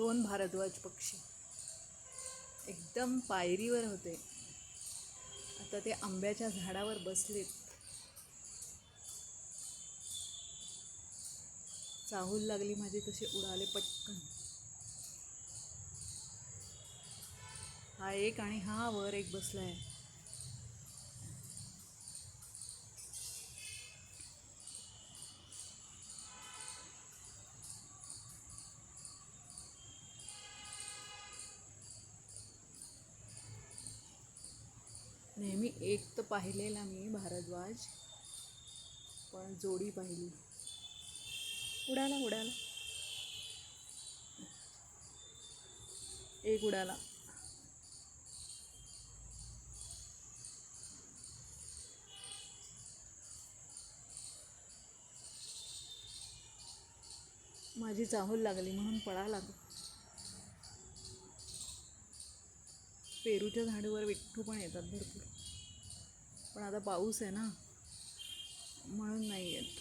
दोन भारद्वाज पक्षी. एकदम पायरीवर होते. आता ते आंब्याच्या झाडावर बसलेत. चाहूल लागली माझी तसे उडाले पटकन. हा एक आणि हा वर एक बसला आहे नेहमी एक तर पाहिलेला मी भारद्वाज पण जोडी पाहिली. उडाला उडाला. एक उडाला. माझी चाहूल लागली म्हणून पळा लागली पेरूच्या झाडावर विठ्ठू पण येतात भरपूर. पण आता पाऊस आहे ना म्हणून नाही येत.